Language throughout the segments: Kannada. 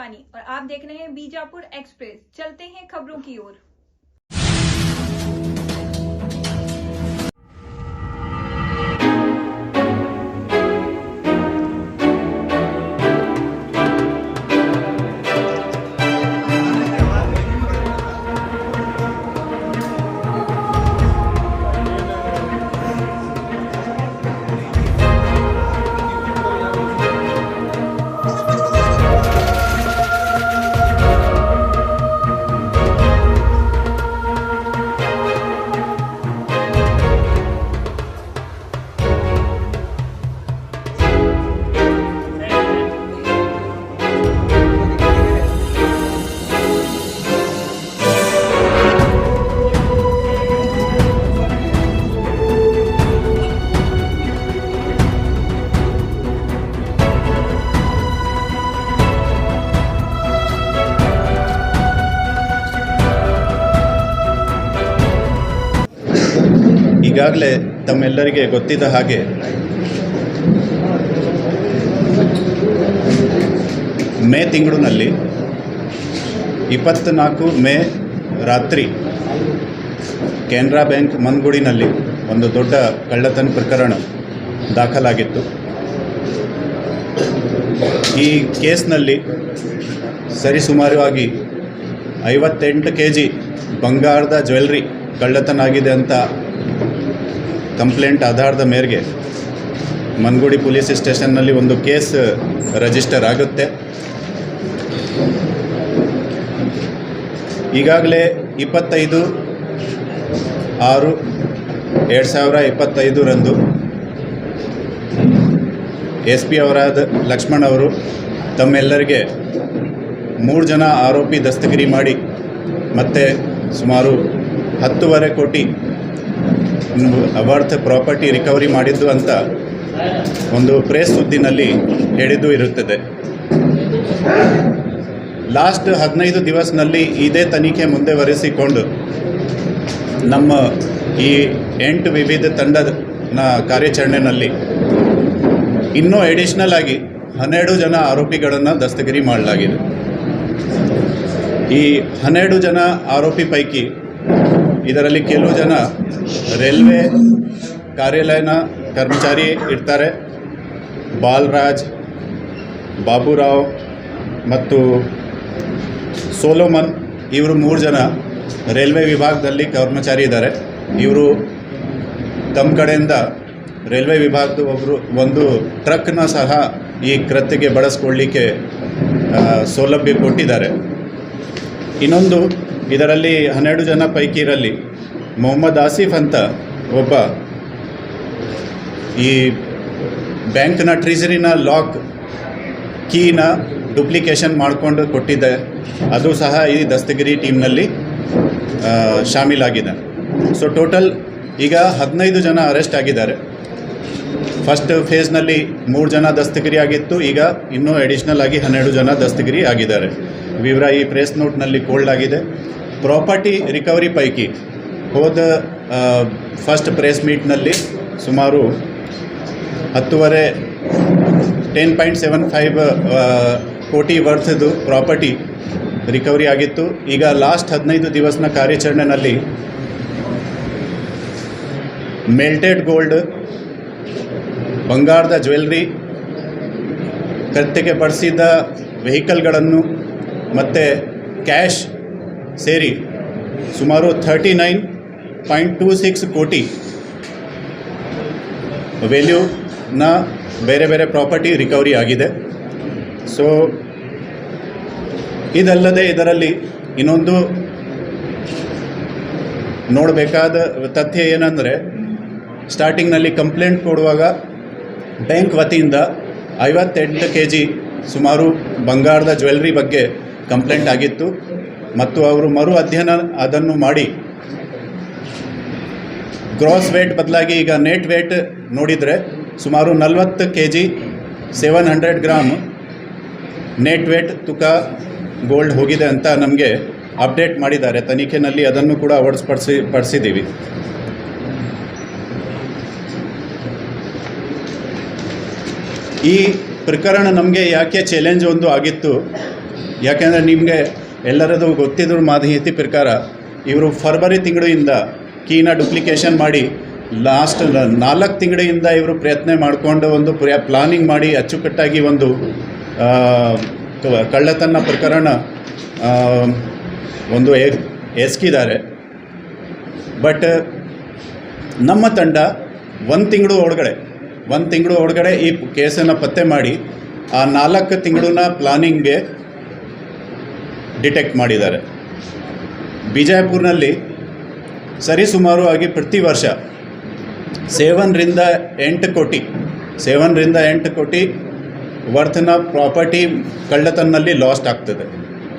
शिवानी और आप देख रहे हैं बीजापुर एक्सप्रेस। चलते हैं खबरों की ओर। ಈಗಾಗಲೇ ತಮ್ಮೆಲ್ಲರಿಗೆ ಗೊತ್ತಿದ್ದ ಹಾಗೆ ಮೇ ತಿಂಗಳಿನಲ್ಲಿ ಇಪ್ಪತ್ತ್ನಾಲ್ಕು ಮೇ ರಾತ್ರಿ ಕೆನರಾ ಬ್ಯಾಂಕ್ ಮನ್ಗುಡಿನಲ್ಲಿ ಒಂದು ದೊಡ್ಡ ಕಳ್ಳತನ ಪ್ರಕರಣ ದಾಖಲಾಗಿತ್ತು. ಈ ಕೇಸ್ನಲ್ಲಿ ಸರಿಸುಮಾರುವಾಗಿ ಐವತ್ತೆಂಟು ಕೆ ಜಿ ಬಂಗಾರದ ಜ್ಯುವೆಲ್ರಿ ಕಳ್ಳತನ ಆಗಿದೆ ಅಂತ ಕಂಪ್ಲೇಂಟ್ ಆಧಾರದ ಮೇರೆಗೆ ಮನ್ಗುಡಿ ಪೊಲೀಸ್ ಸ್ಟೇಷನ್ನಲ್ಲಿ ಒಂದು ಕೇಸ್ ರಜಿಸ್ಟರ್ ಆಗುತ್ತೆ. ಈಗಾಗಲೇ ಇಪ್ಪತ್ತೈದು ಆರು ಎರಡು ಸಾವಿರ ಇಪ್ಪತ್ತೈದರಂದು ಎಸ್ ಪಿ ಅವರಾದ ಲಕ್ಷ್ಮಣ್ ಅವರು ತಮ್ಮೆಲ್ಲರಿಗೆ ಮೂರು ಜನ ಆರೋಪಿ ದಸ್ತಗಿರಿ ಮಾಡಿ ಮತ್ತೆ ಸುಮಾರು ಹತ್ತೂವರೆ ಕೋಟಿ ಅವರ್ಥ ಪ್ರಾಪರ್ಟಿ ರಿಕವರಿ ಮಾಡಿದ್ದು ಅಂತ ಒಂದು ಪ್ರೆಸ್ ಸುದ್ದಿನಲ್ಲಿ ಹೇಳಿದ್ದು ಇರುತ್ತದೆ. ಲಾಸ್ಟ್ ಹದಿನೈದು ದಿವಸನಲ್ಲಿ ಇದೇ ತನಿಖೆ ಮುಂದುವರೆಸಿಕೊಂಡು ನಮ್ಮ ಈ ಎಂಟು ವಿವಿಧ ತಂಡದ ಕಾರ್ಯಾಚರಣೆಯಲ್ಲಿ ಇನ್ನೂ ಎಡಿಷ್ನಲ್ ಆಗಿ ಹನ್ನೆರಡು ಜನ ಆರೋಪಿಗಳನ್ನು ದಸ್ತಗಿರಿ ಮಾಡಲಾಗಿದೆ. ಈ ಹನ್ನೆರಡು ಜನ ಆರೋಪಿ ಪೈಕಿ ಇದರಲ್ಲಿ ಕೆಲವು ಜನ ರೈಲ್ವೆ ಕಾರ್ಯಾಲಯನ ಕರ್ಮಚಾರಿ ಇರ್ತಾರೆ. ಬಾಲರಾಜ್, ಬಾಬುರಾವ್ ಮತ್ತು ಸೋಲೋಮನ್ ಇವರು ಮೂರು ಜನ ರೈಲ್ವೆ ವಿಭಾಗದಲ್ಲಿ ಕರ್ಮಚಾರಿ ಇದ್ದಾರೆ. ಇವರು ತಮ್ಮ ಕಡೆಯಿಂದ ರೈಲ್ವೆ ವಿಭಾಗದ ಒಬ್ಬರು ಒಂದು ಟ್ರಕ್ನ ಸಹ ಈ ಕೃತ್ಯಕ್ಕೆ ಬಳಸ್ಕೊಳ್ಳಿಕ್ಕೆ ಸೌಲಭ್ಯ ಕೊಟ್ಟಿದ್ದಾರೆ. ಇನ್ನೊಂದು ಇದರಲ್ಲಿ ಹನ್ನೆರಡು ಜನ ಪೈಕಿ ಇರಲಿ. ಮೊಹಮ್ಮದ್ ಆಸಿಫ್ ಅಂತ ಒಬ್ಬ ಈ ಬ್ಯಾಂಕ್ನ ಟ್ರೆಜರಿನ ಲಾಕ್ ಕೀನ ಡುಪ್ಲಿಕೇಶನ್ ಮಾಡಿಕೊಂಡು ಕೊಟ್ಟಿದ್ದೆ. ಅದು ಸಹ ಈ ದಸ್ತಗಿರಿ ಟೀಮ್ನಲ್ಲಿ ಶಾಮೀಲಾಗಿದೆ. ಸೊ ಟೋಟಲ್ ಈಗ ಹದಿನೈದು ಜನ ಅರೆಸ್ಟ್ ಆಗಿದ್ದಾರೆ. ಫಸ್ಟ್ ಫೇಸ್ನಲ್ಲಿ ಮೂರು ಜನ ದಸ್ತಗಿರಿ ಆಗಿತ್ತು. ಈಗ ಇನ್ನೂ ಅಡಿಷ್ನಲ್ ಆಗಿ ಹನ್ನೆರಡು ಜನ ದಸ್ತಗಿರಿ ಆಗಿದ್ದಾರೆ. ವಿವರ ಈ ಪ್ರೆಸ್ ನೋಟ್ನಲ್ಲಿ ಕೋಲ್ಡ್ ಆಗಿದೆ. ಪ್ರಾಪರ್ಟಿ ರಿಕವರಿ ಪೈಕಿ ಹೋದ ಫಸ್ಟ್ ಪ್ರೆಸ್ ಮೀಟ್ನಲ್ಲಿ ಸುಮಾರು ಹತ್ತುವರೆ ಟೆನ್ ಪಾಯಿಂಟ್ ಸೆವೆನ್ ಫೈವ್ ಕೋಟಿ ವರ್ತ್ದು ಪ್ರಾಪರ್ಟಿ ರಿಕವರಿ ಆಗಿತ್ತು. ಈಗ ಲಾಸ್ಟ್ ಹದಿನೈದು ದಿವಸನ ಕಾರ್ಯಾಚರಣೆಯಲ್ಲಿ ಮೆಲ್ಟೆಡ್ ಗೋಲ್ಡ್ ಬಂಗಾರದ ಜ್ಯುವೆಲ್ರಿ ಕತ್ತೆಗೆ ಬಳಸಿದ ವೆಹಿಕಲ್ಗಳನ್ನು ಮತ್ತು ಕ್ಯಾಶ್ ಸೇರಿ ಸುಮಾರು thirty nine point two six ಕೋಟಿ ವ್ಯಾಲ್ಯೂನ ಬೇರೆ ಬೇರೆ ಪ್ರಾಪರ್ಟಿ ರಿಕವರಿ ಆಗಿದೆ. ಸೊ ಇದಲ್ಲದೆ ಇದರಲ್ಲಿ ಇನ್ನೊಂದು ನೋಡಬೇಕಾದ ತಥ್ಯ ಏನಂದರೆ ಸ್ಟಾರ್ಟಿಂಗ್ನಲ್ಲಿ ಕಂಪ್ಲೇಂಟ್ ಕೊಡುವಾಗ ಬ್ಯಾಂಕ್ ವತಿಯಿಂದ ಐವತ್ತೆಂಟು ಕೆ ಜಿ ಸುಮಾರು ಬಂಗಾರದ ಜ್ಯುವೆಲ್ರಿ ಬಗ್ಗೆ ಕಂಪ್ಲೇಂಟ್ ಆಗಿತ್ತು. ಮತ್ತು ಅವರು ಮರು ಅಧ್ಯಯನ ಅದನ್ನು ಮಾಡಿ. ಗ್ರಾಸ್ ವೇಟ್ ಬದಲಾಗಿ ಈಗ ನೆಟ್ ವೇಟ್ ನೋಡಿದರೆ ಸುಮಾರು ನಲವತ್ತು K G seven hundred gram net weight ತುಕ gold ಹೋಗಿದೆ ಅಂತ ನಮಗೆ ಅಪ್ಡೇಟ್ ಮಾಡಿದ್ದಾರೆ. ತನಿಖೆಯಲ್ಲಿ ಅದನ್ನು ಕೂಡ ಅಳವಡಿಸ್ಪಡಿಸಿ ಪಡಿಸಿದ್ದೀವಿ. ಈ ಪ್ರಕರಣ ನಮಗೆ ಯಾಕೆ ಚಾಲೆಂಜ್ ಒಂದು ಆಗಿತ್ತು? ಯಾಕೆಂದರೆ ನಿಮಗೆ ಎಲ್ಲರದು ಗೊತ್ತಿದ್ದರು ಮಾಹಿತಿ ಪ್ರಕಾರ ಇವರು ಫರ್ವರಿ ತಿಂಗಳಿಂದ ಕೀನ ಡುಪ್ಲಿಕೇಶನ್ ಮಾಡಿ ಲಾಸ್ಟ್ ನಾಲ್ಕು ತಿಂಗಳಿಂದ ಇವರು ಪ್ರಯತ್ನ ಮಾಡಿಕೊಂಡು ಒಂದು ಪ್ಲಾನಿಂಗ್ ಮಾಡಿ ಅಚ್ಚುಕಟ್ಟಾಗಿ ಒಂದು ಕಳ್ಳತನ ಪ್ರಕರಣ ಒಂದು ಎಸ್ಕಿದ್ದಾರೆ. ಬಟ್ ನಮ್ಮ ತಂಡ ಒಂದು ತಿಂಗಳು ಒಳಗಡೆ, ಒಂದು ತಿಂಗಳು ಒಳಗಡೆ ಈ ಕೇಸನ್ನು ಪತ್ತೆ ಮಾಡಿ ಆ ನಾಲ್ಕು ತಿಂಗಳನ್ನ ಪ್ಲಾನಿಂಗ್ಗೆ ಡಿಟೆಕ್ಟ್ ಮಾಡಿದ್ದಾರೆ. ಬಿಜಾಪುರ್ನಲ್ಲಿ ಸರಿಸುಮಾರು ಆಗಿ ಪ್ರತಿ ವರ್ಷ ಸೇವನ್ರಿಂದ ಎಂಟು ಕೋಟಿ ಸೇವನ್ರಿಂದ ಎಂಟು ಕೋಟಿ ವರ್ತ್ನ ಪ್ರಾಪರ್ಟಿ ಕಳ್ಳತನಲ್ಲಿ ಲಾಸ್ಟ್ ಆಗ್ತದೆ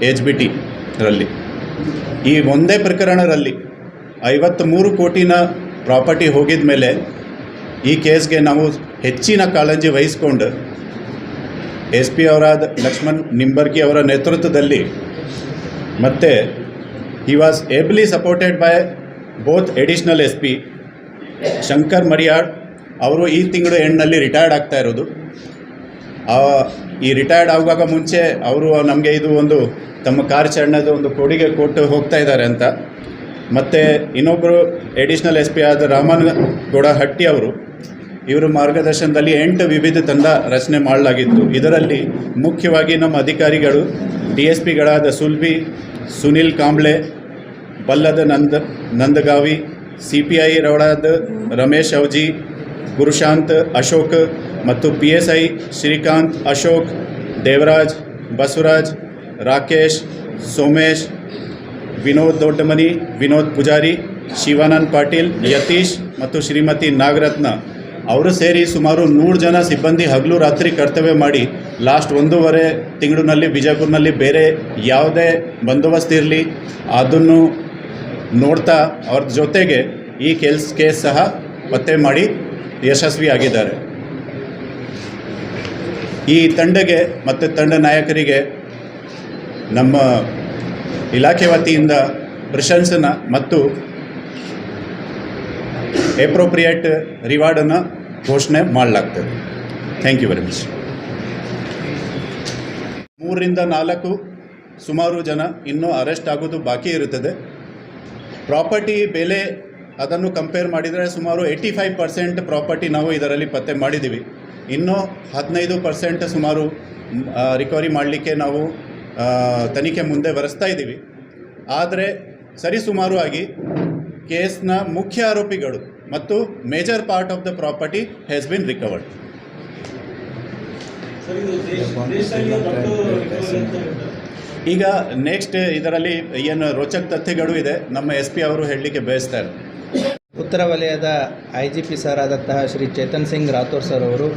ಎಚ್ ಬಿ ಟಿರಲ್ಲಿ ಈ ಒಂದೇ ಪ್ರಕರಣದಲ್ಲಿ ಐವತ್ತ್ಮೂರು ಕೋಟಿನ ಪ್ರಾಪರ್ಟಿ ಹೋಗಿದ ಮೇಲೆ ಈ ಕೇಸ್ಗೆ ನಾವು ಹೆಚ್ಚಿನ ಕಾಳಜಿ ವಹಿಸ್ಕೊಂಡು ಎಸ್ ಪಿ ಅವರಾದ ಲಕ್ಷ್ಮಣ್ ನಿಂಬರ್ಗಿ ಅವರ ನೇತೃತ್ವದಲ್ಲಿ ಮತ್ತು he was ably supported by both additional S P Shankar Mariyad ಅವರು ಈ ತಿಂಗಳು ಎಂಡ್ನಲ್ಲಿ ರಿಟೈರ್ಡ್ ಆಗ್ತಾ ಇರೋದು. ಈ ರಿಟೈರ್ಡ್ ಆಗುವಾಗ ಮುಂಚೆ ಅವರು ನಮಗೆ ಇದು ಒಂದು ತಮ್ಮ ಕಾರ್ಯಾಚರಣೆದ ಒಂದು ಕೊಡುಗೆ ಕೊಟ್ಟು ಹೋಗ್ತಾ ಇದ್ದಾರೆ ಅಂತ. ಮತ್ತು ಇನ್ನೊಬ್ಬರು ಎಡಿಷ್ನಲ್ ಎಸ್ ಪಿ ಆದ ರಾಮನ್ ಗೌಡ ಹಟ್ಟಿ ಅವರು, ಇವರು ಮಾರ್ಗದರ್ಶನದಲ್ಲಿ ಎಂಟು ವಿವಿಧ ತಂಡ ರಚನೆ ಮಾಡಲಾಗಿತ್ತು. ಇದರಲ್ಲಿ ಮುಖ್ಯವಾಗಿ ನಮ್ಮ ಅಧಿಕಾರಿಗಳು D S ಪಿಗಳಾದ Sulbi Sunil Kamble, Ballad Nanda, Nandagavi C P I ರವಳಾದ Ramesh Avaji, Gurushant Ashok ಮತ್ತು P S I Shrikant Ashok, Devaraj, Basavaraj, Rakesh, Somesh, Vinod Doddamani, Vinod Pujari, Shivanand Patil, Yatish ಮತ್ತು ಶ್ರೀಮತಿ ನಾಗರತ್ನ. ಅವರು ಸೇರಿ ಸುಮಾರು ನೂರು ಜನ ಸಿಬ್ಬಂದಿ ಹಗಲು ರಾತ್ರಿ ಕರ್ತವ್ಯ ಮಾಡಿ ಲಾಸ್ಟ್ ಒಂದೂವರೆ ತಿಂಗಳಿನಲ್ಲಿ ಬಿಜಾಪುರ್ನಲ್ಲಿ ಬೇರೆ ಯಾವುದೇ ಬಂದೋಬಸ್ತ್ ಇರಲಿ, ಅದನ್ನು ನೋಡ್ತಾ ಅವ್ರ ಜೊತೆಗೆ ಈ ಕೆಲ್ಸ ಕೇಸ್ ಸಹ ಪತ್ತೆ ಮಾಡಿ ಯಶಸ್ವಿಯಾಗಿದ್ದಾರೆ. ಈ ತಂಡಗೆ ಮತ್ತು ತಂಡ ನಾಯಕರಿಗೆ ನಮ್ಮ ಇಲಾಖೆ ವತಿಯಿಂದ ಪ್ರಶಂಸನ ಮತ್ತು ಎಪ್ರೋಪ್ರಿಯೇಟ್ ರಿವಾರ್ಡನ್ನು ಘೋಷಣೆ ಮಾಡಲಾಗ್ತದೆ. ಥ್ಯಾಂಕ್ ಯು ವೆರಿ ಮಚ್ ಮೂರರಿಂದ ನಾಲ್ಕು ಸುಮಾರು ಜನ ಇನ್ನೂ ಅರೆಸ್ಟ್ ಆಗೋದು ಬಾಕಿ ಇರುತ್ತದೆ. ಪ್ರಾಪರ್ಟಿ ಬೆಲೆ ಅದನ್ನು ಕಂಪೇರ್ ಮಾಡಿದರೆ ಸುಮಾರು ಏಯ್ಟಿ ಫೈವ್ ಪರ್ಸೆಂಟ್ ಪ್ರಾಪರ್ಟಿ ನಾವು ಇದರಲ್ಲಿ ಪತ್ತೆ ಮಾಡಿದ್ದೀವಿ. ಇನ್ನೂ ಹದಿನೈದು ಪರ್ಸೆಂಟ್ ಸುಮಾರು ರಿಕವರಿ ಮಾಡಲಿಕ್ಕೆ ನಾವು ತನಿಖೆ ಮುಂದೆ ಬರೆಸ್ತಾ ಇದ್ದೀವಿ. ಆದರೆ ಸರಿಸುಮಾರು ಆಗಿ ಕೇಸ್ನ ಮುಖ್ಯ ಆರೋಪಿಗಳು ಮತ್ತು major part of the property has been recovered ಈಗ ನೆಕ್ಸ್ಟ್ ಇದರಲ್ಲಿ ಏನು ರೋಚಕ ತಥ್ಯಗಳು ಇದೆ ನಮ್ಮ ಎಸ್ ಪಿ ಅವರು ಹೇಳಲಿಕ್ಕೆ ಬಯಸ್ತಾರೆ ಉತ್ತರ ವಲಯದ ಐ ಜಿ ಪಿ ಸರ್ ಆದಂತಹ ಶ್ರೀ ಚೇತನ್ ಸಿಂಗ್ ರಾಥೋರ್ ಸರ್ ಅವರು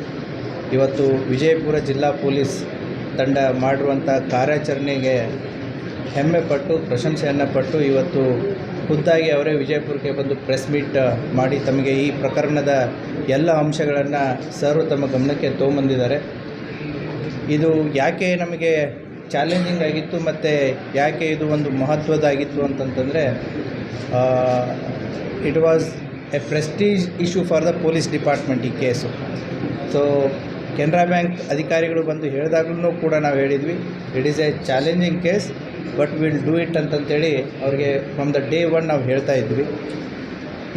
ಇವತ್ತು ವಿಜಯಪುರ ಜಿಲ್ಲಾ ಪೊಲೀಸ್ ತಂಡ ಮಾಡಿರುವಂಥ ಕಾರ್ಯಾಚರಣೆಗೆ ಹೆಮ್ಮೆ ಪಟ್ಟು ಪ್ರಶಂಸೆಯನ್ನು ಪಟ್ಟು ಇವತ್ತು ಖುದ್ದಾಗಿ ಅವರೇ ವಿಜಯಪುರಕ್ಕೆ ಬಂದು ಪ್ರೆಸ್ ಮೀಟ್ ಮಾಡಿ ತಮಗೆ ಈ ಪ್ರಕರಣದ ಎಲ್ಲ ಅಂಶಗಳನ್ನು ಸರ್ ತಮ್ಮ ಗಮನಕ್ಕೆ ತೊಗೊಂಬಂದಿದ್ದಾರೆ. ಇದು ಯಾಕೆ ನಮಗೆ ಚಾಲೆಂಜಿಂಗ್ ಆಗಿತ್ತು ಮತ್ತು ಯಾಕೆ ಇದು ಒಂದು ಮಹತ್ವದಾಗಿತ್ತು ಅಂತಂತಂದರೆ it was a prestige issue for the police department ಈ ಕೇಸು. ಸೊ ಕೆನರಾ ಬ್ಯಾಂಕ್ ಅಧಿಕಾರಿಗಳು ಬಂದು ಹೇಳಿದಾಗಲೂ ಕೂಡ ನಾವು ಹೇಳಿದ್ವಿ it is a challenging case but will do it ಅಂತಂತೇಳಿ ಅವ್ರಿಗೆ ಫ್ರಮ್ ದ ಡೇ ಒನ್ ನಾವು ಹೇಳ್ತಾ ಇದ್ವಿ.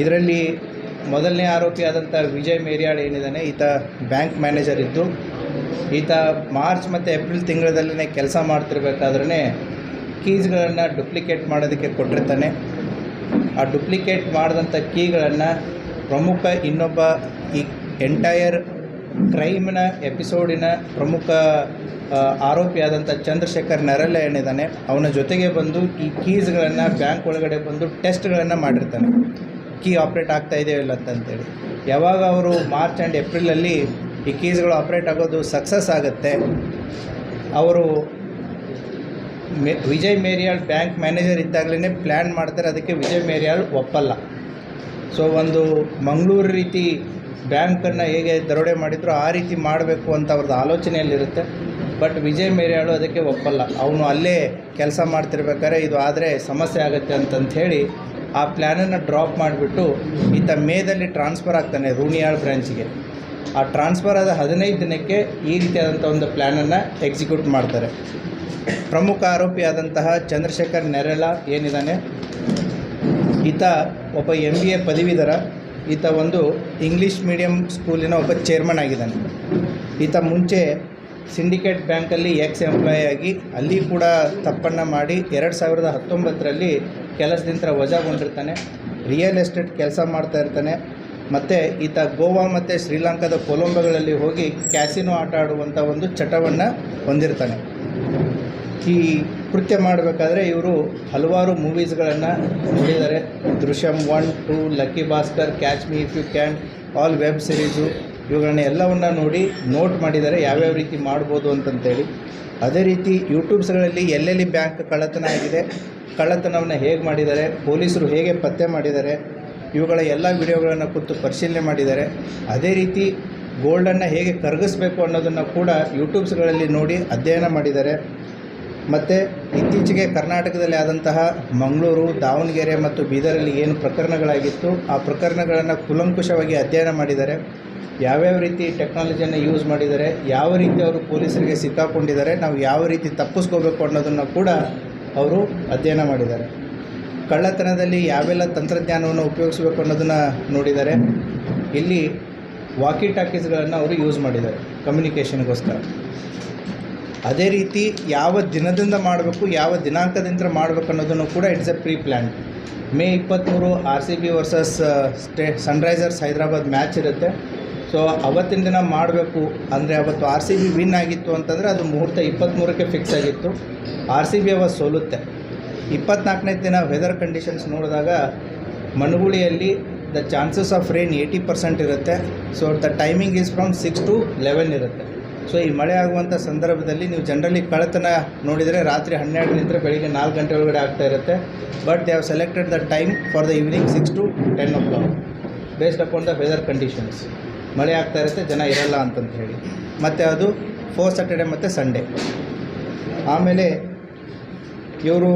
ಇದರಲ್ಲಿ ಮೊದಲನೇ ಆರೋಪಿ ವಿಜಯ್ ಮೇರಿಯಾಳ್ ಏನಿದ್ದಾನೆ, ಈತ ಬ್ಯಾಂಕ್ ಮ್ಯಾನೇಜರ್ ಇದ್ದು, ಈತ ಮಾರ್ಚ್ ಮತ್ತು ಏಪ್ರಿಲ್ ತಿಂಗಳಲ್ಲೇ ಕೆಲಸ ಮಾಡ್ತಿರ್ಬೇಕಾದ್ರೇ ಕೀಸ್ಗಳನ್ನು ಡುಪ್ಲಿಕೇಟ್ ಮಾಡೋದಕ್ಕೆ ಕೊಟ್ಟಿರ್ತಾನೆ. ಆ ಡುಪ್ಲಿಕೇಟ್ ಮಾಡಿದಂಥ ಕೀಗಳನ್ನು ಪ್ರಮುಖ ಇನ್ನೊಬ್ಬ ಈ ಎಂಟೈರ್ ಕ್ರೈಮ್ನ ಎಪಿಸೋಡಿನ ಪ್ರಮುಖ ಆರೋಪಿಯಾದಂಥ ಚಂದ್ರಶೇಖರ್ ನರಲ್ಲ ಏನಿದ್ದಾನೆ, ಅವನ ಜೊತೆಗೆ ಬಂದು ಈ ಕೀಸ್ಗಳನ್ನು ಬ್ಯಾಂಕ್ ಒಳಗಡೆ ಬಂದು ಟೆಸ್ಟ್ಗಳನ್ನು ಮಾಡಿರ್ತಾನೆ. ಕೀ ಆಪ್ರೇಟ್ ಆಗ್ತಾ ಇದೆಯೋ ಇಲ್ಲ ಅಂತಂತೇಳಿ ಯಾವಾಗ ಅವರು ಮಾರ್ಚ್ ಆ್ಯಂಡ್ ಏಪ್ರಿಲಲ್ಲಿ ಈ ಕೀಸ್ಗಳು ಆಪ್ರೇಟ್ ಆಗೋದು ಸಕ್ಸಸ್ ಆಗುತ್ತೆ, ಅವರು ವಿಜಯ್ ಮೇರಿಯಾಳ್ ಬ್ಯಾಂಕ್ ಮ್ಯಾನೇಜರ್ ಇದ್ದಾಗಲೇ ಪ್ಲ್ಯಾನ್ ಮಾಡ್ತಾರೆ, ಅದಕ್ಕೆ ವಿಜಯ್ ಮೇರಿಯಾಳ್ ಒಪ್ಪಲ್ಲ. ಸೊ, ಒಂದು ಮಂಗಳೂರು ರೀತಿ ಬ್ಯಾಂಕನ್ನು ಹೇಗೆ ದರೋಡೆ ಮಾಡಿದ್ರು ಆ ರೀತಿ ಮಾಡಬೇಕು ಅಂತ ಅವ್ರದ್ದು ಆಲೋಚನೆಯಲ್ಲಿರುತ್ತೆ. ಬಟ್ ವಿಜಯ್ ಮೇರಿಯಾಳು ಅದಕ್ಕೆ ಒಪ್ಪಲ್ಲ. ಅವನು ಅಲ್ಲೇ ಕೆಲಸ ಮಾಡ್ತಿರ್ಬೇಕಾದ್ರೆ ಇದು ಆದರೆ ಸಮಸ್ಯೆ ಆಗುತ್ತೆ ಅಂತಂತ ಹೇಳಿ ಆ ಪ್ಲ್ಯಾನನ್ನು ಡ್ರಾಪ್ ಮಾಡಿಬಿಟ್ಟು ಈತ ಮೇದಲ್ಲಿ ಟ್ರಾನ್ಸ್ಫರ್ ಆಗ್ತಾನೆ ರೂಣಿಯಾಳ್ ಬ್ರ್ಯಾಂಚಿಗೆ ಆ ಟ್ರಾನ್ಸ್ಫರ್ ಆದ ಹದಿನೈದು ದಿನಕ್ಕೆ ಈ ರೀತಿಯಾದಂಥ ಒಂದು ಪ್ಲ್ಯಾನನ್ನು ಎಕ್ಸಿಕ್ಯೂಟ್ ಮಾಡ್ತಾರೆ. ಪ್ರಮುಖ ಆರೋಪಿಯಾದಂತಹ ಚಂದ್ರಶೇಖರ್ ನೆರೆಲ ಏನಿದ್ದಾನೆ ಈತ ಒಬ್ಬ ಎಂ ಬಿ ಎ ಪದವೀಧರ. ಈತ ಒಂದು ಇಂಗ್ಲೀಷ್ ಮೀಡಿಯಂ ಸ್ಕೂಲಿನ ಒಬ್ಬ ಚೇರ್ಮನ್ ಆಗಿದ್ದಾನೆ. ಈತ ಮುಂಚೆ ಸಿಂಡಿಕೇಟ್ ಬ್ಯಾಂಕಲ್ಲಿ ಎಕ್ಸ್ ಎಂಪ್ಲಾಯಿ ಆಗಿ, ಅಲ್ಲಿ ಕೂಡ ತಪ್ಪನ್ನು ಮಾಡಿ ಎರಡು ಸಾವಿರದ ಹತ್ತೊಂಬತ್ತರಲ್ಲಿ ಕೆಲಸದಿಂದ ವಜಾಗೊಂಡಿರ್ತಾನೆ. ರಿಯಲ್ ಎಸ್ಟೇಟ್ ಕೆಲಸ ಮಾಡ್ತಾ ಇರ್ತಾನೆ. ಮತ್ತು ಈತ ಗೋವಾ ಮತ್ತು ಶ್ರೀಲಂಕಾದ ಕೊಲಂಬೋಗಳಲ್ಲಿ ಹೋಗಿ ಕ್ಯಾಸಿನೋ ಆಟ ಆಡುವಂಥ ಒಂದು ಚಟವನ್ನು ಹೊಂದಿರ್ತಾನೆ. ಈ ಕೃತ್ಯ ಮಾಡಬೇಕಾದ್ರೆ ಇವರು ಹಲವಾರು ಮೂವೀಸ್ಗಳನ್ನು ನೋಡಿದ್ದಾರೆ. Drishyam one, two, lucky Bhaskar catch me if you can all web series ಇವುಗಳನ್ನ ಎಲ್ಲವನ್ನ ನೋಡಿ ನೋಟ್ ಮಾಡಿದ್ದಾರೆ. ಯಾವ್ಯಾವ ರೀತಿ ಮಾಡ್ಬೋದು ಅಂತಂತೇಳಿ. ಅದೇ ರೀತಿ ಯೂಟ್ಯೂಬ್ಸ್ಗಳಲ್ಲಿ ಎಲ್ಲೆಲ್ಲಿ ಬ್ಯಾಂಕ್ ಕಳ್ಳತನ ಆಗಿದೆ, ಕಳ್ಳತನವನ್ನು ಹೇಗೆ ಮಾಡಿದ್ದಾರೆ, ಪೊಲೀಸರು ಹೇಗೆ ಪತ್ತೆ ಮಾಡಿದ್ದಾರೆ, ಇವುಗಳ ಎಲ್ಲ ವಿಡಿಯೋಗಳನ್ನು ಕುರಿತು ಪರಿಶೀಲನೆ ಮಾಡಿದ್ದಾರೆ. ಅದೇ ರೀತಿ ಗೋಲ್ಡನ್ನು ಹೇಗೆ ಕರಗಿಸ್ಬೇಕು ಅನ್ನೋದನ್ನು ಕೂಡ ಯೂಟ್ಯೂಬ್ಸ್ಗಳಲ್ಲಿ ನೋಡಿ ಅಧ್ಯಯನ ಮಾಡಿದ್ದಾರೆ. ಮತ್ತು ಇತ್ತೀಚೆಗೆ ಕರ್ನಾಟಕದಲ್ಲಿ ಆದಂತಹ ಮಂಗಳೂರು, ದಾವಣಗೆರೆ ಮತ್ತು ಬೀದರಲ್ಲಿ ಏನು ಪ್ರಕರಣಗಳಾಗಿತ್ತು, ಆ ಪ್ರಕರಣಗಳನ್ನು ಕುಲಂಕುಷವಾಗಿ ಅಧ್ಯಯನ ಮಾಡಿದ್ದಾರೆ. ಯಾವ್ಯಾವ ರೀತಿ ಟೆಕ್ನಾಲಜಿಯನ್ನು ಯೂಸ್ ಮಾಡಿದ್ದಾರೆ, ಯಾವ ರೀತಿ ಅವರು ಪೊಲೀಸರಿಗೆ ಸಿಕ್ಕಾಕೊಂಡಿದ್ದಾರೆ, ನಾವು ಯಾವ ರೀತಿ ತಪ್ಪಿಸ್ಕೋಬೇಕು ಅನ್ನೋದನ್ನು ಕೂಡ ಅವರು ಅಧ್ಯಯನ ಮಾಡಿದ್ದಾರೆ. ಕಳ್ಳತನದಲ್ಲಿ ಯಾವೆಲ್ಲ ತಂತ್ರಜ್ಞಾನವನ್ನು ಉಪಯೋಗಿಸಬೇಕು ಅನ್ನೋದನ್ನು ನೋಡಿದ್ದಾರೆ. ಇಲ್ಲಿ ವಾಕಿ ಟಾಕೀಸ್ಗಳನ್ನು ಅವರು ಯೂಸ್ ಮಾಡಿದ್ದಾರೆ ಕಮ್ಯುನಿಕೇಷನ್ಗೋಸ್ಕರ ಅದೇ ರೀತಿ ಯಾವ ದಿನದಿಂದ ಮಾಡಬೇಕು, ಯಾವ ದಿನಾಂಕದಿಂದ ಮಾಡಬೇಕು ಅನ್ನೋದನ್ನು ಕೂಡ it's a pre plan May ಇಪ್ಪತ್ತ್ಮೂರು R C B versus stay, Sunrisers Hyderabad match ಇರುತ್ತೆ. ಸೊ, ಅವತ್ತಿನ ದಿನ ಮಾಡಬೇಕು ಅಂದರೆ ಅವತ್ತು ಆರ್ ಸಿ ಬಿ ವಿನ್ ಆಗಿತ್ತು ಅಂತಂದರೆ ಅದು ಮುಹೂರ್ತ ಇಪ್ಪತ್ತ್ಮೂರಕ್ಕೆ ಫಿಕ್ಸ್ ಆಗಿತ್ತು. ಆರ್ ಸಿ ಬಿ ಅವತ್ತು ಸೋಲುತ್ತೆ. ಇಪ್ಪತ್ನಾಲ್ಕನೇ ದಿನ ವೆದರ್ ಕಂಡೀಷನ್ಸ್ ನೋಡಿದಾಗ ಮನುಗುಳಿಯಲ್ಲಿ the chances of rain eighty percent ಇರುತ್ತೆ. So the timing is from six to eleven ಇರುತ್ತೆ. ಸೊ ಈ ಮಳೆ ಆಗುವಂಥ ಸಂದರ್ಭದಲ್ಲಿ ನೀವು ಜನರಲಿ ಕಳೆತನ ನೋಡಿದರೆ ರಾತ್ರಿ ಹನ್ನೆರಡರಿಂದ ಬೆಳಿಗ್ಗೆ ನಾಲ್ಕು ಗಂಟೆ ಒಳಗಡೆ ಆಗ್ತಾ ಇರುತ್ತೆ. But they have selected the time for the evening six to ten o'clock based upon the weather conditions ಮಳೆ ಆಗ್ತಾ ಇರುತ್ತೆ, ಜನ ಇರಲ್ಲ ಅಂತಂತ ಹೇಳಿ. ಮತ್ತು ಅದು ಫೋರ್ ಸ್ಯಾಟರ್ಡೆ ಮತ್ತು ಸಂಡೇ ಆಮೇಲೆ ಇವರು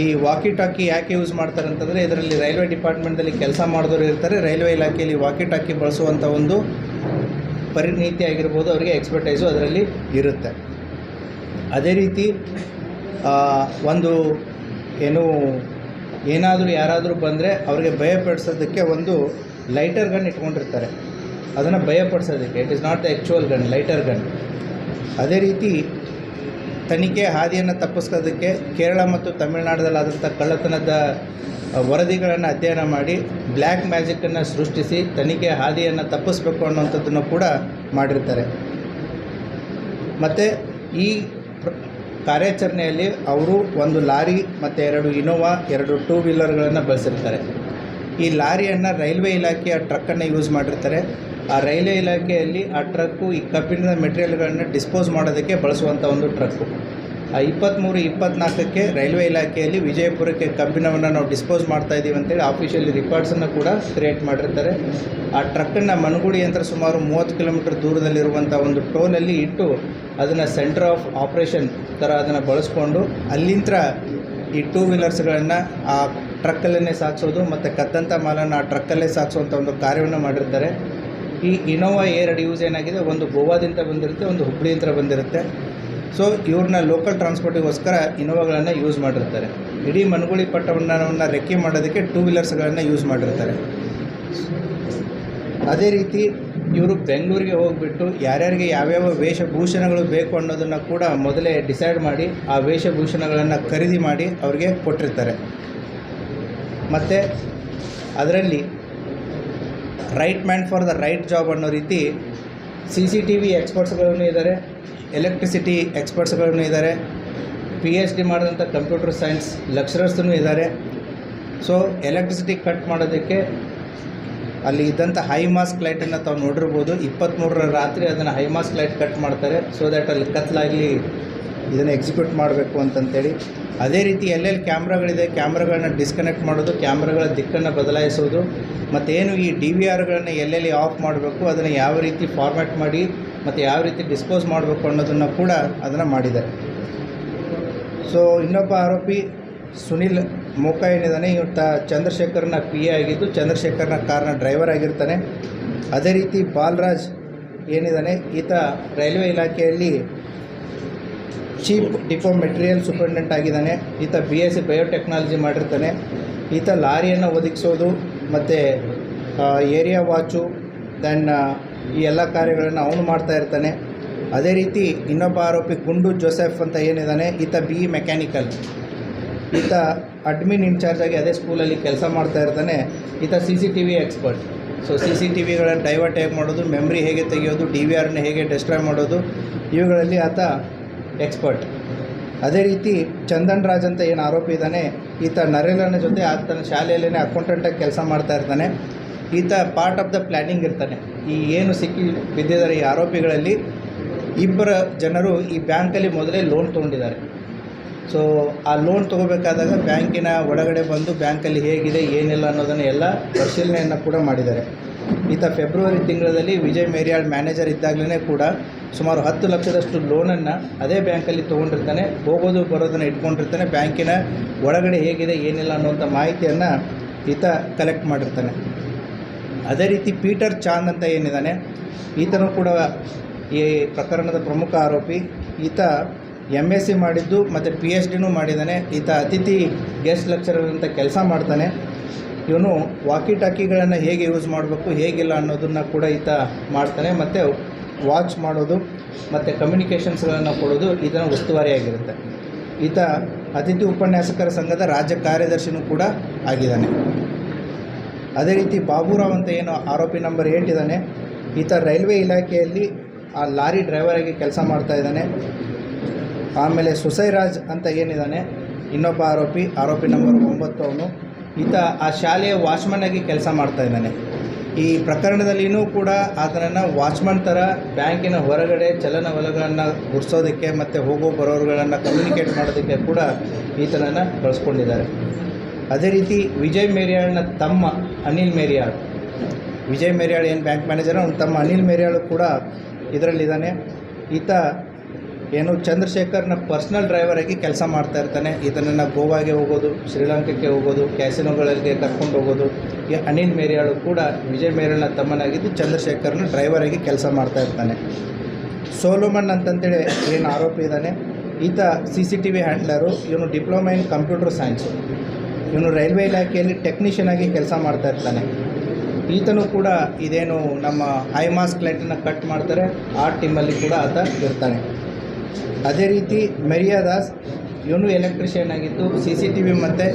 ಈ ವಾಕಿ ಟಾಕಿ ಯಾಕೆ ಯೂಸ್ ಮಾಡ್ತಾರೆ ಅಂತಂದರೆ, ಇದರಲ್ಲಿ ರೈಲ್ವೆ ಡಿಪಾರ್ಟ್ಮೆಂಟಲ್ಲಿ ಕೆಲಸ ಮಾಡಿದವರು ಇರ್ತಾರೆ. ರೈಲ್ವೆ ಇಲಾಖೆಯಲ್ಲಿ ವಾಕಿ ಟಾಕಿ ಬಳಸುವಂಥ ಒಂದು ಪರಿಣೀತಿ ಆಗಿರ್ಬೋದು, ಅವರಿಗೆ ಎಕ್ಸ್ಪರ್ಟೈಸು ಅದರಲ್ಲಿ ಇರುತ್ತೆ. ಅದೇ ರೀತಿ ಒಂದು ಏನು, ಏನಾದರೂ ಯಾರಾದರೂ ಬಂದರೆ ಅವರಿಗೆ ಭಯಪಡಿಸೋದಕ್ಕೆ ಒಂದು ಲೈಟರ್ ಗನ್ ಇಟ್ಕೊಂಡಿರ್ತಾರೆ. ಅದನ್ನು ಭಯಪಡಿಸೋದಕ್ಕೆ it is not the actual gun lighter gun ಅದೇ ರೀತಿ, ತನಿಖೆ, ಹಾದಿಯನ್ನು ತಪ್ಪಿಸೋದಕ್ಕೆ ಕೇರಳ ಮತ್ತು ತಮಿಳ್ನಾಡದಲ್ಲಾದಂಥ ಕಳ್ಳತನದ ವರದಿಗಳನ್ನು ಅಧ್ಯಯನ ಮಾಡಿ ಬ್ಲ್ಯಾಕ್ ಮ್ಯಾಜಿಕ್ಕನ್ನು ಸೃಷ್ಟಿಸಿ ತನಿಖೆ ಹಾದಿಯನ್ನು ತಪ್ಪಿಸ್ಬೇಕು ಅನ್ನೋಂಥದ್ದನ್ನು ಕೂಡ ಮಾಡಿರ್ತಾರೆ. ಮತ್ತು ಈ ಕಾರ್ಯಾಚರಣೆಯಲ್ಲಿ ಅವರು ಒಂದು ಲಾರಿ ಮತ್ತು ಎರಡು ಇನೋವಾ, ಎರಡು ಟೂ ವೀಲರ್ಗಳನ್ನು ಬಳಸಿರ್ತಾರೆ. ಈ ಲಾರಿಯನ್ನು ರೈಲ್ವೆ ಇಲಾಖೆಯ ಟ್ರಕ್ಕನ್ನು ಯೂಸ್ ಮಾಡಿರ್ತಾರೆ. ಆ ರೈಲ್ವೆ ಇಲಾಖೆಯಲ್ಲಿ ಆ ಟ್ರಕ್ಕು ಈ ಕಬ್ಬಿಣದ ಮೆಟೀರಿಯಲ್ಗಳನ್ನು ಡಿಸ್ಪೋಸ್ ಮಾಡೋದಕ್ಕೆ ಬಳಸುವಂಥ ಒಂದು ಟ್ರಕ್ಕು. ಇಪ್ಪತ್ತ್ಮೂರು ಇಪ್ಪತ್ತ್ನಾಲ್ಕಕ್ಕೆ ರೈಲ್ವೆ ಇಲಾಖೆಯಲ್ಲಿ ವಿಜಯಪುರಕ್ಕೆ ಕಬ್ಬಿಣವನ್ನು ನಾವು ಡಿಸ್ಪೋಸ್ ಮಾಡ್ತಾ ಇದ್ದೀವಿ ಅಂತೇಳಿ ಆಫಿಷಿಯಲಿ ರೆಕಾರ್ಡ್ಸನ್ನು ಕೂಡ ಕ್ರಿಯೇಟ್ ಮಾಡಿರ್ತಾರೆ. ಆ ಟ್ರಕ್ಕನ್ನು ಮನಗುಡಿ ಅಂತ ಸುಮಾರು ಮೂವತ್ತು ಕಿಲೋಮೀಟರ್ ದೂರದಲ್ಲಿರುವಂಥ ಒಂದು ಟೋಲಲ್ಲಿ ಇಟ್ಟು ಅದನ್ನು ಸೆಂಟರ್ ಆಫ್ ಆಪ್ರೇಷನ್ ಥರ ಅದನ್ನು ಬಳಸ್ಕೊಂಡು ಅಲ್ಲಿಂದ ಈ ಟೂ ವೀಲರ್ಸ್ಗಳನ್ನು ಆ ಟ್ರಕ್ಕಲ್ಲೇ ಸಾಗಿಸೋದು ಮತ್ತು ಕದ್ದಂಥ ಮಾಲನ್ನು ಆ ಟ್ರಕ್ಕಲ್ಲೇ ಸಾಗಿಸುವಂಥ ಒಂದು ಕಾರ್ಯವನ್ನು ಮಾಡಿರ್ತಾರೆ. ಈ ಇನೋವಾ ಏರ್ ಯೂಸ್ ಏನಾಗಿದೆ? ಒಂದು ಗೋವಾದಿಂದ ಬಂದಿರುತ್ತೆ, ಒಂದು ಹುಬ್ಬಳ್ಳಿಯಿಂದ ಬಂದಿರುತ್ತೆ. ಸೊ ಇವ್ರನ್ನ ಲೋಕಲ್ ಟ್ರಾನ್ಸ್ಪೋರ್ಟಿಗೋಸ್ಕರ ಇನೋವಾಗಳನ್ನು ಯೂಸ್ ಮಾಡಿರ್ತಾರೆ. ಇಡೀ ಮನಗುಳಿ ಪಟ್ಟಣವನ್ನು ರೆಕ್ಕೆ ಮಾಡೋದಕ್ಕೆ ಟೂ ವೀಲರ್ಸ್ಗಳನ್ನು ಯೂಸ್ ಮಾಡಿರ್ತಾರೆ. ಅದೇ ರೀತಿ ಇವರು ಬೆಂಗಳೂರಿಗೆ ಹೋಗಿಬಿಟ್ಟು ಯಾರ್ಯಾರಿಗೆ ಯಾವ್ಯಾವ ವೇಷಭೂಷಣಗಳು ಬೇಕು ಅನ್ನೋದನ್ನು ಕೂಡ ಮೊದಲೇ ಡಿಸೈಡ್ ಮಾಡಿ ಆ ವೇಷಭೂಷಣಗಳನ್ನು ಖರೀದಿ ಮಾಡಿ ಅವ್ರಿಗೆ ಕೊಟ್ಟಿರ್ತಾರೆ. ಮತ್ತು ಅದರಲ್ಲಿ right man for the right job ಅನ್ನೋ ರೀತಿ ಸಿ ಸಿ ಟಿ ವಿ ಎಕ್ಸ್ಪರ್ಟ್ಸ್ಗಳೂ ಇದ್ದಾರೆ ಎಲೆಕ್ಟ್ರಿಸಿಟಿ ಎಕ್ಸ್ಪರ್ಟ್ಸ್ಗಳೂ ಇದ್ದಾರೆ. ಪಿ ಎಚ್ ಡಿ ಮಾಡಿದಂಥ ಕಂಪ್ಯೂಟರ್ ಸೈನ್ಸ್ ಲೆಕ್ಚರರ್ಸೂ ಇದ್ದಾರೆ. ಸೊ ಎಲೆಕ್ಟ್ರಿಸಿಟಿ ಕಟ್ ಮಾಡೋದಕ್ಕೆ ಅಲ್ಲಿ ಇದ್ದಂಥ ಹೈ ಮಾಸ್ಕ್ ಲೈಟನ್ನು ತಾವು ನೋಡಿರ್ಬೋದು. ಇಪ್ಪತ್ತ್ಮೂರರ ರಾತ್ರಿ ಅದನ್ನು ಹೈ ಮಾಸ್ಕ್ ಲೈಟ್ ಕಟ್ ಮಾಡ್ತಾರೆ. ಸೊ ದ್ಯಾಟ್ ಅಲ್ಲಿ ಕತ್ಲಾಗಲಿ ಇದನ್ನು ಎಕ್ಸಿಕ್ಯೂಟ್ ಮಾಡಬೇಕು ಅಂತಂತೇಳಿ. ಅದೇ ರೀತಿ ಎಲ್ಲೆಲ್ಲಿ ಕ್ಯಾಮ್ರಾಗಳಿದೆ, ಕ್ಯಾಮ್ರಾಗಳನ್ನ ಡಿಸ್ಕನೆಕ್ಟ್ ಮಾಡೋದು, ಕ್ಯಾಮ್ರಾಗಳ ದಿಕ್ಕನ್ನು ಬದಲಾಯಿಸೋದು, ಮತ್ತೇನು ಈ ಡಿ ವಿ ಆರ್ಗಳನ್ನು ಎಲ್ಲೆಲ್ಲಿ ಆಫ್ ಮಾಡಬೇಕು, ಅದನ್ನು ಯಾವ ರೀತಿ ಫಾರ್ಮ್ಯಾಟ್ ಮಾಡಿ ಮತ್ತು ಯಾವ ರೀತಿ ಡಿಸ್ಪೋಸ್ ಮಾಡಬೇಕು ಅನ್ನೋದನ್ನು ಕೂಡ ಅದನ್ನು ಮಾಡಿದ್ದಾರೆ. ಸೊ ಇನ್ನೊಬ್ಬ ಆರೋಪಿ ಸುನಿಲ್ ಮೋಕ ಏನಿದ್ದಾನೆ ಇವತ್ತ ಚಂದ್ರಶೇಖರ್ನ ಪಿ ಎ ಆಗಿದ್ದು, ಚಂದ್ರಶೇಖರ್ನ ಕಾರ್ನ ಡ್ರೈವರ್ ಆಗಿರ್ತಾನೆ. ಅದೇ ರೀತಿ ಬಾಲರಾಜ್ ಏನಿದ್ದಾನೆ, ಈತ ರೈಲ್ವೆ ಇಲಾಖೆಯಲ್ಲಿ ಚೀಫ್ ಡಿಪೋ ಮೆಟೀರಿಯಲ್ ಸೂಪರಿಂಟೆಂಟ್ ಆಗಿದ್ದಾನೆ. ಈತ ಬಿ ಎಸ್ ಸಿ ಬಯೋಟೆಕ್ನಾಲಜಿ ಮಾಡಿರ್ತಾನೆ. ಈತ ಲಾರಿಯನ್ನು ಒದಗಿಸೋದು, ಮತ್ತು ಏರಿಯಾ ವಾಚು ದೆನ್ ಈ ಎಲ್ಲ ಕಾರ್ಯಗಳನ್ನು ಅವನು ಮಾಡ್ತಾ ಇರ್ತಾನೆ. ಅದೇ ರೀತಿ ಇನ್ನೊಬ್ಬ ಆರೋಪಿ ಗುಂಡು ಜೋಸೆಫ್ ಅಂತ ಏನಿದ್ದಾನೆ ಈತ ಬಿ ಇ ಮೆಕ್ಯಾನಿಕಲ್. ಈತ ಅಡ್ಮಿನ್ ಇನ್ಚಾರ್ಜ್ ಆಗಿ ಅದೇ ಸ್ಕೂಲಲ್ಲಿ ಕೆಲಸ ಮಾಡ್ತಾ ಇರ್ತಾನೆ. ಈತ C C T V expert. So C C T ವಿಗಳನ್ನು divert ಹೇಗೆ ಮಾಡೋದು ಮೆಮ್ರಿ ಹೇಗೆ ತೆಗೆಯೋದು, ಡಿ ವಿ ಆರ್ನ ಹೇಗೆ ಡಿಸ್ಟ್ರಾಯ್ ಮಾಡೋದು, ಇವುಗಳಲ್ಲಿ ಆತ ಎಕ್ಸ್ಪರ್ಟ್ ಅದೇ ರೀತಿ ಚಂದನ್ ರಾಜ್ ಅಂತ ಏನು ಆರೋಪಿ ಇದ್ದಾನೆ ಈತ ನರೇಲನ ಜೊತೆ ಆತನ ಶಾಲೆಯಲ್ಲೇ ಅಕೌಂಟೆಂಟಾಗಿ ಕೆಲಸ ಮಾಡ್ತಾ ಇರ್ತಾನೆ. ಈತ ಪಾರ್ಟ್ ಆಫ್ ದ ಪ್ಲ್ಯಾನಿಂಗ್ ಇರ್ತಾನೆ. ಈ ಏನು ಸಿಕ್ಕಿ ಬಿದ್ದಿದ್ದಾರೆ ಈ ಆರೋಪಿಗಳಲ್ಲಿ ಇಬ್ಬರ ಜನರು ಈ ಬ್ಯಾಂಕಲ್ಲಿ ಮೊದಲೇ ಲೋನ್ ತೊಗೊಂಡಿದ್ದಾರೆ. ಸೊ ಆ ಲೋನ್ ತೊಗೋಬೇಕಾದಾಗ ಬ್ಯಾಂಕಿನ ಒಳಗಡೆ ಬಂದು ಬ್ಯಾಂಕಲ್ಲಿ ಹೇಗಿದೆ, ಏನಿಲ್ಲ ಅನ್ನೋದನ್ನು ಎಲ್ಲ ಪರಿಶೀಲನೆಯನ್ನು ಕೂಡ ಮಾಡಿದ್ದಾರೆ. ಈತ ಫೆಬ್ರವರಿ ತಿಂಗಳಲ್ಲಿ ವಿಜಯ್ ಮೇರಿಯಾಳ್ ಮ್ಯಾನೇಜರ್ ಇದ್ದಾಗಲೇ ಕೂಡ ಸುಮಾರು ಹತ್ತು ಲಕ್ಷದಷ್ಟು ಲೋನನ್ನು ಅದೇ ಬ್ಯಾಂಕಲ್ಲಿ ತೊಗೊಂಡಿರ್ತಾನೆ. ಹೋಗೋದು, ಬರೋದನ್ನು ಇಟ್ಕೊಂಡಿರ್ತಾನೆ. ಬ್ಯಾಂಕಿನ ಒಳಗಡೆ ಹೇಗಿದೆ, ಏನಿಲ್ಲ ಅನ್ನುವಂಥ ಮಾಹಿತಿಯನ್ನು ಈತ ಕಲೆಕ್ಟ್ ಮಾಡಿರ್ತಾನೆ. ಅದೇ ರೀತಿ ಪೀಟರ್ ಚಾಂದ್ ಅಂತ ಏನಿದ್ದಾನೆ, ಈತನು ಕೂಡ ಈ ಪ್ರಕರಣದ ಪ್ರಮುಖ ಆರೋಪಿ. ಈತ ಎಂ ಎಸ್ ಸಿ ಮಾಡಿದ್ದು ಮತ್ತು ಪಿ ಎಚ್ ಡಿನೂ ಮಾಡಿದ್ದಾನೆ. ಈತ ಅತಿಥಿ ಗೆಸ್ಟ್ ಲೆಕ್ಚರರ್ ಅಂತ ಕೆಲಸ ಮಾಡ್ತಾನೆ. ಇವನು ವಾಕಿ ಟಾಕಿಗಳನ್ನು ಹೇಗೆ ಯೂಸ್ ಮಾಡಬೇಕು, ಹೇಗಿಲ್ಲ ಅನ್ನೋದನ್ನು ಕೂಡ ಈತ ಮಾಡ್ತಾನೆ. ಮತ್ತು ವಾಚ್ ಮಾಡೋದು, ಮತ್ತು ಕಮ್ಯುನಿಕೇಷನ್ಸ್ಗಳನ್ನು ಕೊಡೋದು ಈತನ ಉಸ್ತುವಾರಿಯಾಗಿರುತ್ತೆ. ಈತ ಅತಿಥಿ ಉಪನ್ಯಾಸಕರ ಸಂಘದ ರಾಜ್ಯ ಕಾರ್ಯದರ್ಶಿನೂ ಕೂಡ ಆಗಿದ್ದಾನೆ. ಅದೇ ರೀತಿ ಬಾಬುರಾವ್ ಅಂತ ಏನು ಆರೋಪಿ ನಂಬರ್ ಇದ್ದಾನೆ. ಈತ ರೈಲ್ವೆ ಇಲಾಖೆಯಲ್ಲಿ ಆ ಲಾರಿ ಡ್ರೈವರಾಗಿ ಕೆಲಸ ಮಾಡ್ತಾ ಇದ್ದಾನೆ. ಆಮೇಲೆ ಸುಸೈರಾಜ್ ಅಂತ ಏನಿದ್ದಾನೆ, ಇನ್ನೊಬ್ಬ ಆರೋಪಿ ಆರೋಪಿ ನಂಬರ್ ಒಂಬತ್ತು ಅವನು. ಈತ ಆ ಶಾಲೆಯ ವಾಚ್ಮನ್ ಆಗಿ ಕೆಲಸ ಮಾಡ್ತಾ ಇದ್ದಾನೆ. ಈ ಪ್ರಕರಣದಲ್ಲಿಯೂ ಕೂಡ ಆತನನ್ನು ವಾಚ್ಮನ್ ಥರ ಬ್ಯಾಂಕಿನ ಹೊರಗಡೆ ಚಲನವಲಗಳನ್ನು ಗುರ್ಸೋದಕ್ಕೆ ಮತ್ತು ಹೋಗೋ ಬರೋರುಗಳನ್ನು ಕಮ್ಯುನಿಕೇಟ್ ಮಾಡೋದಕ್ಕೆ ಕೂಡ ಈತನನ್ನು ಬಳಸ್ಕೊಂಡಿದ್ದಾರೆ ಅದೇ ರೀತಿ ವಿಜಯ್ ಮೇರಿಯಾಳ್ನ ತಮ್ಮ ಅನಿಲ್ ಮೇರಿಯಾಳ್. ವಿಜಯ್ ಮೇರಿಯಾಳ್ ಏನು ಬ್ಯಾಂಕ್ ಮ್ಯಾನೇಜರ್ ಅವ್ನ ತಮ್ಮ ಅನಿಲ್ ಮೇರಿಯಾಳು ಕೂಡ ಇದರಲ್ಲಿದ್ದಾನೆ. ಈತ ಏನು ಚಂದ್ರಶೇಖರ್ನ ಪರ್ಸ್ನಲ್ ಡ್ರೈವರ್ ಆಗಿ ಕೆಲಸ ಮಾಡ್ತಾ ಇರ್ತಾನೆ. ಈತನನ್ನು ಗೋವಾಗೆ ಹೋಗೋದು, ಶ್ರೀಲಂಕಾಕ್ಕೆ ಹೋಗೋದು ಕ್ಯಾಸಿನೋಗಳಿಗೆ ಕರ್ಕೊಂಡು ಹೋಗೋದು. ಈ ಅನಿಲ್ ಮೇರಿಯಾಳು ಕೂಡ ವಿಜಯ್ ಮೇರಿಯಾಳ್ನ ತಮ್ಮನಾಗಿದ್ದು ಚಂದ್ರಶೇಖರ್ನ ಡ್ರೈವರ್ ಆಗಿ ಕೆಲಸ ಮಾಡ್ತಾ ಇರ್ತಾನೆ. ಸೋಲೋಮನ್ ಅಂತಂತೇಳಿ ಏನು ಆರೋಪಿ ಇದ್ದಾನೆ. ಈತ C C T V handler ಇವನು ಡಿಪ್ಲೊಮಾ ಇನ್ ಕಂಪ್ಯೂಟರ್ ಸೈನ್ಸು ಇವನು ರೈಲ್ವೆ ಇಲಾಖೆಯಲ್ಲಿ ಟೆಕ್ನಿಷಿಯನ್ ಆಗಿ ಕೆಲಸ ಮಾಡ್ತಾ ಇರ್ತಾನೆ. ಈತನೂ ಕೂಡ ಇದೇನು ನಮ್ಮ ಹೈ ಮಾಸ್ಕ್ ಲೈಟನ್ನು ಕಟ್ ಮಾಡ್ತಾರೆ, ಆ ಟೀಮಲ್ಲಿ ಕೂಡ ಆತ ಇರ್ತಾನೆ. ಅದೇ ರೀತಿ ಮೆರಿಯಾ ದಾಸ್, ಇವನು ಎಲೆಕ್ಟ್ರಿಷಿಯನ್ ಆಗಿದ್ದು ಸಿ ಸಿ ಟಿ ವಿ ಮತ್ತು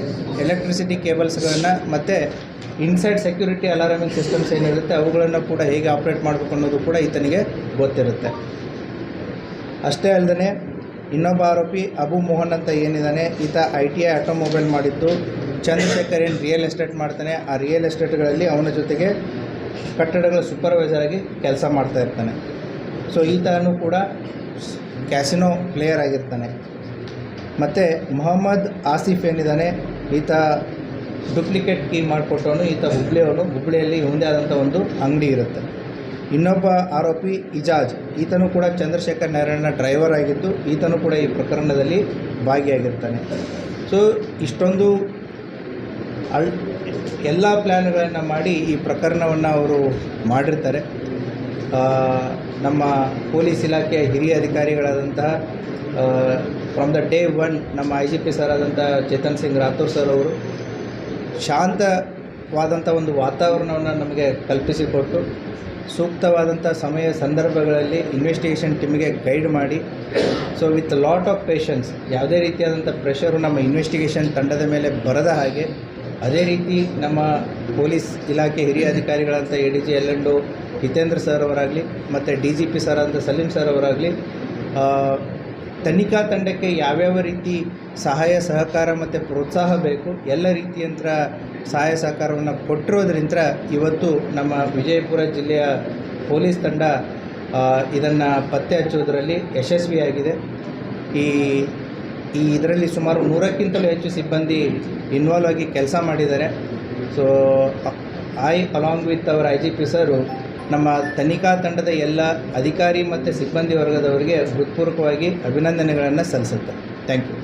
ಎಲೆಕ್ಟ್ರಿಸಿಟಿ ಕೇಬಲ್ಸ್ಗಳನ್ನು ಮತ್ತು ಇನ್ಸೈಡ್ ಸೆಕ್ಯೂರಿಟಿ ಅಲಾರಮಿಂಗ್ ಸಿಸ್ಟಮ್ಸ್ ಏನಿರುತ್ತೆ, ಅವುಗಳನ್ನು ಕೂಡ ಹೇಗೆ ಆಪ್ರೇಟ್ ಮಾಡಬೇಕು ಅನ್ನೋದು ಕೂಡ ಈತನಿಗೆ ಗೊತ್ತಿರುತ್ತೆ. ಅಷ್ಟೇ ಅಲ್ಲದೆ ಇನ್ನೊಬ್ಬ ಆರೋಪಿ ಅಬು ಮೋಹನ್ ಅಂತ ಏನಿದ್ದಾನೆ, ಈತ ಐ ಟಿ ಐ ಆಟೋಮೊಬೈಲ್ ಮಾಡಿದ್ದು. ಚಂದ್ರಶೇಖರ್ ಏನು ರಿಯಲ್ ಎಸ್ಟೇಟ್ ಮಾಡ್ತಾನೆ. ಆ ರಿಯಲ್ ಎಸ್ಟೇಟ್ಗಳಲ್ಲಿ ಅವನ ಜೊತೆಗೆ ಕಟ್ಟಡಗಳ ಸೂಪರ್ವೈಸರ್ ಆಗಿ ಕೆಲಸ ಮಾಡ್ತಾ ಇರ್ತಾನೆ. ಸೊ ಈತನು ಕೂಡ ಕ್ಯಾಸಿನೋ ಪ್ಲೇಯರ್ ಆಗಿರ್ತಾನೆ. ಮತ್ತು ಮೊಹಮ್ಮದ್ ಆಸಿಫ್ ಏನಿದ್ದಾನೆ, ಈತ ಡೂಪ್ಲಿಕೇಟ್ ಕೀ ಮಾಡಿಕೊಟ್ಟವನು, ಈತ ಹುಬ್ಳಿಯವನು. ಹುಬ್ಳಿಯಲ್ಲಿ ಇವಂದೇ ಆದಂಥ ಒಂದು ಅಂಗಡಿ ಇರುತ್ತೆ. ಇನ್ನೊಬ್ಬ ಆರೋಪಿ ಇಜಾಜ್. ಈತನೂ ಕೂಡ ಚಂದ್ರಶೇಖರ್ ನಾರಾಯಣ ಡ್ರೈವರ್ ಆಗಿದ್ದು, ಈತನೂ ಕೂಡ ಈ ಪ್ರಕರಣದಲ್ಲಿ ಭಾಗಿಯಾಗಿರ್ತಾನೆ. ಸೊ ಇಷ್ಟೊಂದು ಅಲ್ ಎಲ್ಲ ಪ್ಲ್ಯಾನ್ಗಳನ್ನು ಮಾಡಿ ಈ ಪ್ರಕರಣವನ್ನು ಅವರು ಮಾಡಿರ್ತಾರೆ. ನಮ್ಮ ಪೊಲೀಸ್ ಇಲಾಖೆಯ ಹಿರಿಯ ಅಧಿಕಾರಿಗಳಾದಂತಹ ಫ್ರಮ್ ದ ಡೇ ಒನ್ ನಮ್ಮ ಐ ಜಿ ಪಿ ಸರ್ ಆದಂಥ ಚೇತನ್ ಸಿಂಗ್ ರಾಥೋರ್ ಸರ್ ಅವರು ಶಾಂತವಾದಂಥ ಒಂದು ವಾತಾವರಣವನ್ನು ನಮಗೆ ಕಲ್ಪಿಸಿಕೊಟ್ಟು ಸೂಕ್ತವಾದಂಥ ಸಮಯ ಸಂದರ್ಭಗಳಲ್ಲಿ ಇನ್ವೆಸ್ಟಿಗೇಷನ್ ಟೀಮ್ಗೆ ಗೈಡ್ ಮಾಡಿ. So with lot of patience ಯಾವುದೇ ರೀತಿಯಾದಂಥ ಪ್ರೆಷರು ನಮ್ಮ ಇನ್ವೆಸ್ಟಿಗೇಷನ್ ತಂಡದ ಮೇಲೆ ಬರದ ಹಾಗೆ ಅದೇ ರೀತಿ ನಮ್ಮ ಪೊಲೀಸ್ ಇಲಾಖೆ ಹಿರಿಯ ಅಧಿಕಾರಿಗಳಂತ A D G L Hitendra sir ಅವರಾಗಲಿ ಮತ್ತು ಡಿ ಜಿ ಪಿ ಸರ್ ಅಂತ ಸಲೀಂ ಸರ್ ಅವರಾಗಲಿ ತನಿಖಾ ತಂಡಕ್ಕೆ ಯಾವ್ಯಾವ ರೀತಿ ಸಹಾಯ, ಸಹಕಾರ ಮತ್ತು ಪ್ರೋತ್ಸಾಹ ಬೇಕು, ಎಲ್ಲ ರೀತಿಯಂತ್ರ ಸಹಾಯ, ಸಹಕಾರವನ್ನು ಕೊಟ್ಟಿರೋದ್ರಿಂದ ಇವತ್ತು ನಮ್ಮ ವಿಜಯಪುರ ಜಿಲ್ಲೆಯ ಪೊಲೀಸ್ ತಂಡ ಇದನ್ನು ಪತ್ತೆ ಹಚ್ಚೋದರಲ್ಲಿ ಯಶಸ್ವಿಯಾಗಿದೆ. ಈ ಈ ಇದರಲ್ಲಿ ಸುಮಾರು ನೂರಕ್ಕಿಂತಲೂ ಹೆಚ್ಚು ಸಿಬ್ಬಂದಿ ಇನ್ವಾಲ್ವ್ ಆಗಿ ಕೆಲಸ ಮಾಡಿದ್ದಾರೆ. So I along with our I G P sir ನಮ್ಮ ತನಿಖಾ ತಂಡದ ಎಲ್ಲ ಅಧಿಕಾರಿ ಮತ್ತು ಸಿಬ್ಬಂದಿ ವರ್ಗದವರಿಗೆ ಹೃತ್ಪೂರ್ವಕವಾಗಿ ಅಭಿನಂದನೆಗಳನ್ನು ಸಲ್ಲಿಸುತ್ತೆ ಥ್ಯಾಂಕ್ ಯು